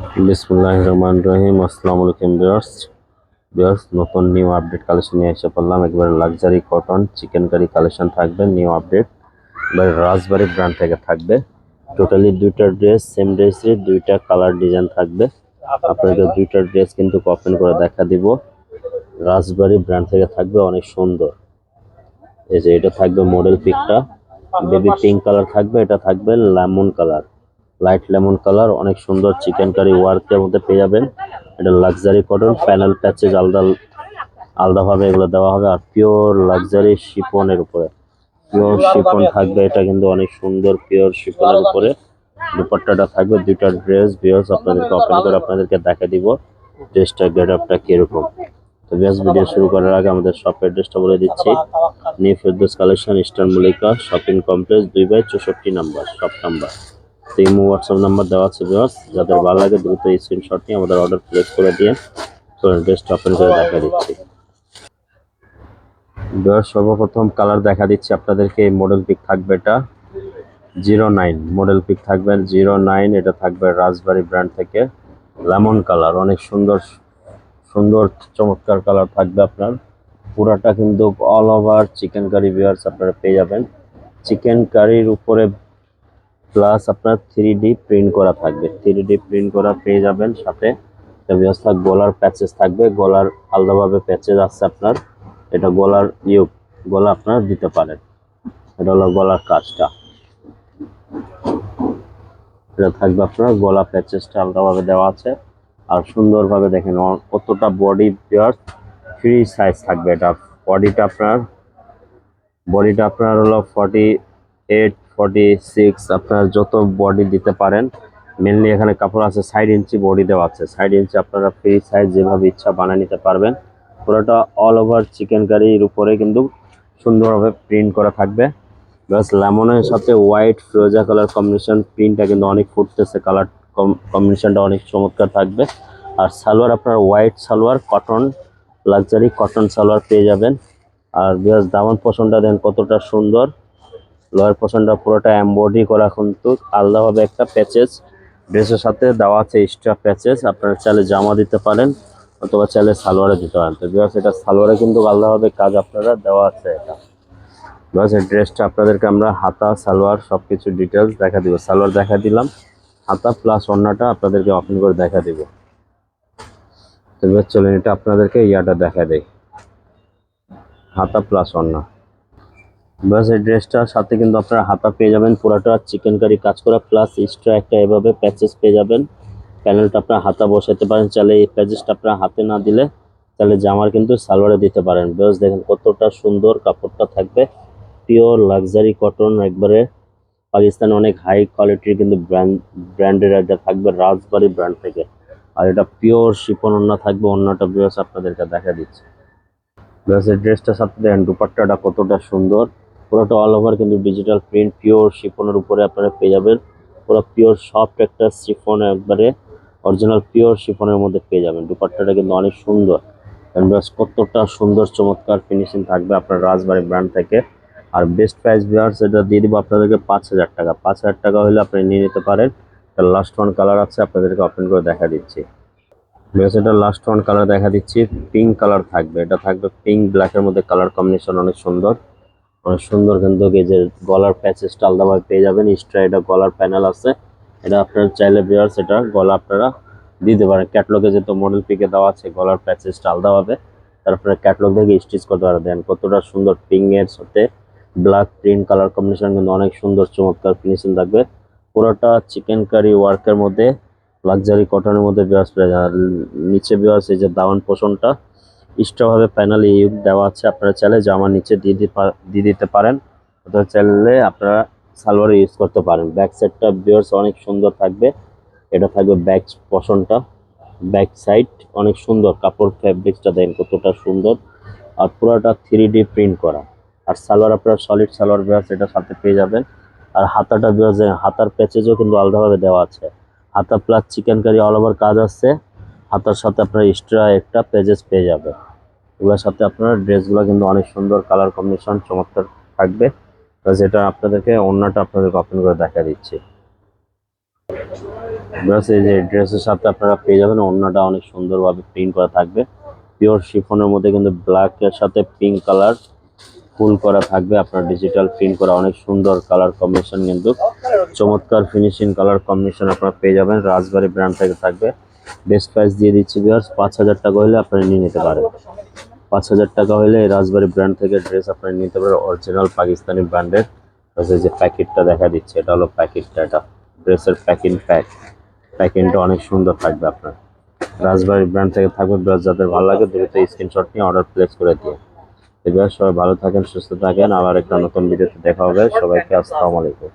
বিসমুল্লাহ রহমান রহিম। আসসালামু আলাইকুম বিয়ার্স বিয়ার্স নতুন নিউ আপডেট কালেকশন নিয়ে এসে পড়লাম। একবারে luxury cotton chikankari collection থাকবে, নিউ আপডেট। এবারে রাজবাড়ি ব্র্যান্ড থেকে থাকবে। টোটালি দুইটা ড্রেস সেম ড্রেসের দুইটা কালার ডিজাইন থাকবে। আপনাদের দুইটা ড্রেস কিন্তু ওপেন করে দেখা দিব। রাজবাড়ি ব্র্যান্ড থেকে থাকবে, অনেক সুন্দর। এই যে এটা থাকবে মডেল পিকটা বেবি পিঙ্ক কালার থাকবে, এটা থাকবে lemon colour light lemon colour, অনেক সুন্দর চিকেন কারি ওয়ার্কের মধ্যে পেয়ে যাবেন। এটা লাক্সারি কটন প্যানেল প্যাচেজ আলাদা আলাদাভাবে এগুলো দেওয়া হবে আর পিওর লাক্সারি শিপনের উপরে। পিওর শিপন থাকবে, এটা কিন্তু অনেক সুন্দর পিওর শিপনের উপরে। দুপাট্টাটা থাকবে, দুইটা ড্রেস বিয়ার্স আপনাদেরকে ওপেন করে আপনাদেরকে দেখা দিব ড্রেসটা গেট আপটা কীরকম। তো বিয়ার্স ভিডিও শুরু করার আগে আমাদের শপ অ্যাড্রেসটা বলে দিচ্ছি। New Ferdous collection eastern Mallika shopping complex দুই বাই চৌষট্টি number shop number imo WhatsApp number দেওয়া আছে ভিউয়ার্স যাদের ভালো লাগে, দ্রুত এই স্ক্রিনশট নিয়ে আমাদের অর্ডার প্লেস করে দিয়ে তো ড্রেসটা ওপেন করে দেখা দিচ্ছি। ভিউয়ার্স সর্বপ্রথম কালার দেখা দিচ্ছি আপনাদেরকে। এই মডেল পিক থাকবে এটা জিরো নাইন মডেল পিক থাকবে জিরো নাইন এটা থাকবে রাজবাড়ি ব্র্যান্ড থেকে। লেমন কালার অনেক সুন্দর সুন্দর, চমৎকার কালার থাকবে আপনার। পুরাটা কিন্তু all over chikankari viewers আপনারা পেয়ে যাবেন। চিকেন কারির উপরে প্লাস আপনার থ্রি ডি প্রিন্ট করা থাকবে। থ্রি ডি প্রিন্ট করা পেয়ে যাবেন সাথে। গলার প্যাচেস থাকবে। গলার আলাদাভাবে প্যাচেস আছে আপনার। এটা গলার ইউ গলা আপনার দিতে পারেন। এটা হলো গলার কাজটা। এটা থাকবে আপনার গলা প্যাচেসটা আলাদাভাবে দেওয়া আছে। আর সুন্দরভাবে দেখেন কতটা বডি পেয়ার ফ্রি সাইজ থাকবে এটা। বডিটা আপনার বডিটা আপনার হলো ফর্টি এইট ফর্টি সিক্স আপনার যত বডি দিতে পারেন মেনলি এখানে কাপড় আছে সাইড ইঞ্চি বডি দেওয়া আছে। সাইড ইঞ্চি আপনারা ফ্রি সাইজ যেভাবে ইচ্ছা বানিয়ে নিতে পারবেন। পুরোটা অল ওভার চিকেন কারির উপরে কিন্তু সুন্দরভাবে প্রিন্ট করা থাকবে। প্লাস লেমনের সাথে হোয়াইট ফিরোজা কালার কম্বিনেশন প্রিন্টটা কিন্তু অনেক ফুটতেছে কালার কম্বিনেশনটা অনেক চমৎকার থাকবে। আর সালোয়ার আপনার white salwar cotton luxury cotton salwar পেয়ে যাবেন। আর বিয়াস দামান পোষণটা দেন কতটা সুন্দর। লোয়ার পোষণটা পুরোটা এমব্রয়ডারি করা কিন্তু আলাদাভাবে একটা প্যাচেস ড্রেসের সাথে দেওয়া আছে এক্সট্রা প্যাচেস আপনারা চাইলে জামা দিতে পারেন অথবা চাইলে সালোয়ারে দিতে পারেন। তো বিয়াস এটা সালোয়ারে কিন্তু আলাদাভাবে কাজ আপনারা দেওয়া আছে এটা। বাস এই ড্রেসটা আপনাদেরকে আমরা হাতা, সালোয়ার সব কিছু ডিটেলস দেখা দিব। সালোয়ার দেখা দিলাম। হাতা প্লাস অন্যটা আপনাদেরকে ওপেন করে দেখা দিব। তো চলেন এটা আপনাদেরকে ইয়াটা দেখা দেয় হাতা প্লাস অন্য বাস এই ড্রেসটার সাথে কিন্তু আপনারা হাতা পেয়ে যাবেন, পুরাটা চিকেন কারি কাজ করা প্লাস এক্সট্রা একটা এভাবে প্যাচেস পেয়ে যাবেন। প্যানেলটা আপনার হাতা বসাতে পারেন, চাইলে এই প্যাচেসটা আপনার হাতে না দিলে তাহলে জামার কিন্তু সালোয়ারে দিতে পারেন। বেশ দেখেন কতটা সুন্দর কাপড়টা থাকবে। পিওর লাক্সারি কটন একবারে পাকিস্তানে অনেক হাই কোয়ালিটির কিন্তু ব্র্যান্ড ব্র্যান্ডের একটা থাকবে, রাজবাড়ি ব্র্যান্ড থেকে। আর এটা পিওর শিপন অন্য থাকবে অন্যটা বিয়াস আপনাদেরকে দেখা দিচ্ছে। বিয়াস, এই ড্রেসটার সাথে দেখেন, দুপাট্টাটা কতটা সুন্দর। পুরোটা অল ওভার কিন্তু ডিজিটাল প্রিন্ট পিওর শিফনের উপরে আপনারা পেয়ে যাবেন। পুরো পিওর সফট একটা শিফন একবারে অরিজিনাল পিওর শিফনের মধ্যে পেয়ে যাবেন। দুপাট্টাটা কিন্তু অনেক সুন্দর। বিয়াস, কতটা সুন্দর, চমৎকার ফিনিশিং থাকবে আপনার রাজবাড়ি ব্র্যান্ড থেকে। আর বেস্ট প্রাইস বিয়ার্স এটা দিয়ে দেবো আপনাদেরকে পাঁচ হাজার টাকা। পাঁচ হাজার টাকা হলে আপনি নিয়ে নিতে পারেন। এটা লাস্ট ওয়ান কালার আছে, আপনাদেরকে ওপেন করে দেখা দিচ্ছি। বেশ এটা লাস্ট ওয়ান কালার দেখা দিচ্ছি। পিঙ্ক কালার থাকবে। এটা থাকবে পিঙ্ক ব্ল্যাকের মধ্যে কালার কম্বিনেশন অনেক সুন্দর। অনেক সুন্দর কিন্তু যে গলার প্যাচেসটা আলাদাভাবে পেয়ে যাবেন। এক্সট্রা এটা গলার প্যানেল আছে। এটা আপনারা চাইলে বিয়ার্স এটা গলা আপনারা দিতে পারেন। ক্যাটলগে যেহেতু মডেল পিকে দেওয়া আছে, গলার প্যাচেসটা আলাদাভাবে তারপরে ক্যাটলগ থেকে স্টিচ করতে পারে। দেন কতটা সুন্দর পিঙ্ক এর সাথে ব্ল্যাক প্রিন্ট কালার কম্বিনেশন কিন্তু অনেক সুন্দর চমৎকার ফিনিশিং থাকবে। পুরোটা চিকেন কারি ওয়ার্কের মধ্যে লাক্সারি কটনের মধ্যে বিয়ার্স নিচে বিয়ার্স এই যে দাওয়ান পোষণটা এক্সট্রাভাবে প্যানেল ইউজ দেওয়া আছে। আপনারা চাইলে জামার নিচে দিয়ে দিয়ে দিতে পারেন। অথবা চাইলে আপনারা সালোয়ার ইউজ করতে পারেন। ব্যাক সাইডটা বিয়ার্স অনেক সুন্দর থাকবে। এটা থাকবে ব্যাক পোষণটা ব্যাক সাইড অনেক সুন্দর। কাপড় ফ্যাব্রিক্সটা দেন কতটা সুন্দর। আর পুরোটা থ্রি ডি প্রিন্ট করা। আর সালোয়ার আপনারা সলিড সালোয়ার বিয়ার্স এটা সাথে পেয়ে যাবেন। আর হাতাটা বিয়ার্স হাতার প্যাচেজও কিন্তু আলাদাভাবে দেওয়া আছে। হাতা plus chikankari all over কাজ আছে। হাতার সাথে আপনার এক্সট্রা একটা পেজেস পেয়ে যাবে এগুলোর সাথে আপনার ড্রেসগুলো কিন্তু অনেক সুন্দর কালার কম্বিনেশন চমৎকার থাকবে। যেটা আপনাদেরকে অন্যটা আপনাদেরকে ওপেন করে দেখা দিচ্ছি। ব্যাস এই যে ড্রেসের সাথে আপনারা পেয়ে যাবেন অন্যটা অনেক সুন্দরভাবে প্রিন্ট করা থাকবে। পিওর শিফনের মধ্যে কিন্তু ব্ল্যাক এর সাথে পিঙ্ক কালার ফুল করা থাকবে। আপনার ডিজিটাল প্রিন্ট করা অনেক সুন্দর কালার কম্বিনেশন কিন্তু। চমৎকার ফিনিশিং কালার কম্বিনেশন আপনারা পেয়ে যাবেন। রাজবাড়ি ব্র্যান্ড থেকে থাকবে। বেস্ট প্রাইস দিয়ে দিচ্ছি বিয়ার্স পাঁচ হাজার টাকা হলে আপনারা নিয়ে নিতে পারেন। পাঁচ হাজার টাকা হলে রাজবাড়ি ব্র্যান্ড থেকে ড্রেস আপনারা নিতে পারেন অরিজিনাল পাকিস্তানি ব্র্যান্ডের যে প্যাকেটটা দেখা দিচ্ছে, এটা হলো প্যাকেটটা এটা ড্রেসের প্যাকিং প্যাক প্যাকিংটা অনেক সুন্দর থাকবে আপনার। রাজবাড়ি ব্র্যান্ড থেকে থাকবে ব্রাস যাদের ভালো লাগে দ্রুত স্ক্রিনশট নিয়ে অর্ডার প্লেস করে দিয়ে এবার সবাই ভালো থাকেন, সুস্থ থাকেন। আবার একটা নতুন ভিডিওতে দেখা হবে। সবাইকে আসসালামু আলাইকুম।